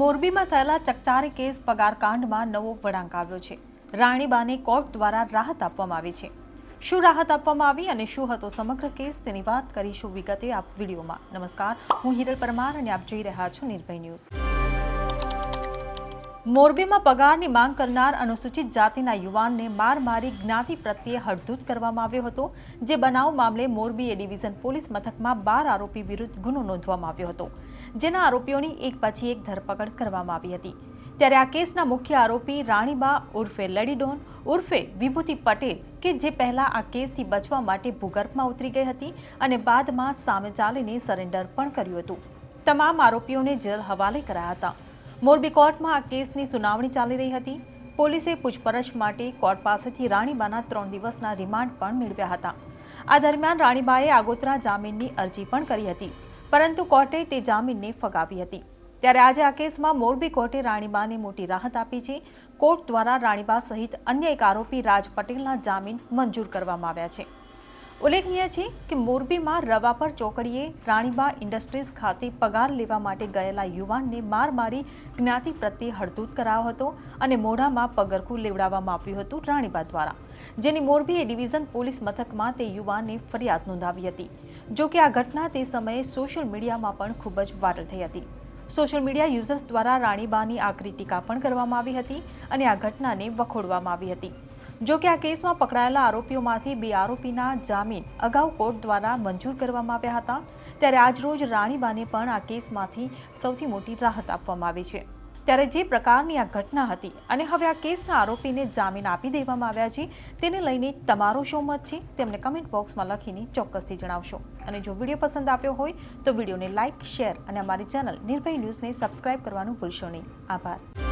મોરબીમાં થયેલા ચકચારી કેસ પગારકાંડમાં નવો વળાંક આવ્યો છે. રાણીબાને કોર્ટ દ્વારા રાહત આપવામાં આવી છે. શું રાહત આપવામાં આવી અને શું હતો સમગ્ર કેસ તેની વાત કરીશું વિગતે આપ વિડીયોમાં. નમસ્કાર, હું હિરલ પરમાર અને આપ જોઈ રહ્યા છો નિર્ભય ન્યૂઝ. મોરબીમાં પગારની માંગ કરનાર અનુસૂચિત જાતિના યુવાનને માર મારી જ્ઞાતિ પ્રત્યે હડધૂત કરવામાં આવ્યો હતો, જે બનાવ મામલે મોરબી એ ડિવિઝન પોલીસ મથકમાં બાર આરોપી વિરુદ્ધ ગુનો નોંધવામાં આવ્યો હતો, જેના આરોપીઓની એક પછી એક ધરપકડ કરવામાં આવી હતી. ત્યારે આ કેસના મુખ્ય આરોપી રાણીબા ઉર્ફે લેડીડોન, ઉર્ફે વિભૂતિ પટેલ, કે જે પહેલા આ કેસથી બચવા માટે ભૂગર્ભમાં ઉતરી ગઈ હતી અને બાદમાં સામે ચાલીને સરેન્ડર પણ કર્યું હતું. તમામ આરોપીઓને જેલ હવાલે કરાયા હતા. મોરબી કોર્ટમાં આ કેસની સુનાવણી ચાલી રહી હતી. પોલીસે પૂછપરછ માટે કોર્ટ પાસેથી રાણીબાના ત્રણ દિવસના રિમાન્ડ પણ મેળવ્યા હતા. આ દરમિયાન રાણીબાએ આગોતરા જામીનની અરજી પણ કરી હતી, પરંતુ કોર્ટે તે જામીનને ફગાવી હતી. ત્યારે આજે આ કેસમાં મોરબી કોર્ટે રાણીબાને મોટી રાહત આપી છે. કોર્ટ દ્વારા રાણીબા સહિત અન્ય એક આરોપી રાજ પટેલના જામીન મંજૂર કરવામાં આવ્યા છે. ઉલ્લેખનીય છે કે મોરબીમાં રવાપર ચોકડીએ રાણીબા ઇન્ડસ્ટ્રીઝ ખાતે પગાર લેવા માટે ગયેલા યુવાનને માર મારી જ્ઞાતિ પ્રત્યે હડધૂત કરાયો હતો અને મોઢામાં પગરખું લેવડાવવામાં આવ્યું હતું રાણીબા દ્વારા. જેની મોરબી ડિવિઝન પોલીસ મથકમાં તે યુવાનને ફરિયાદ નોંધાવી હતી. જો કે આ ઘટના તે સમયે સોશિયલ મીડિયામાં પણ ખૂબ જ વાયરલ થઈ હતી. સોશિયલ મીડિયા યુઝર્સ દ્વારા રાણીબાની આકરી ટીકા પણ કરવામાં આવી હતી અને આ ઘટનાને વખોડવામાં આવી હતી. જો કે આ કેસમાં પકડાયેલા આરોપીઓમાંથી બે આરોપીના જામીન અગાઉ કોર્ટ દ્વારા મંજૂર કરવામાં આવ્યા હતા. ત્યારે આજરોજ રાણીબાને પણ આ કેસમાંથી સૌથી મોટી રાહત આપવામાં આવી છે. ત્યારે જે પ્રકારની આ ઘટના હતી અને હવે આ કેસના આરોપીને જામીન આપી દેવામાં આવ્યા છે, તેને લઈને તમારો શું મત છે? તેમને કમેન્ટ બોક્સમાં લખીને ચોક્કસથી જણાવશો. અને જો વીડિયો પસંદ આવ્યો હોય, તો વિડીયોને લાઇક શેર અને અમારી ચેનલ નિર્ભય ન્યૂઝને સબસ્ક્રાઇબ કરવાનું ભૂલશો નહીં. આભાર.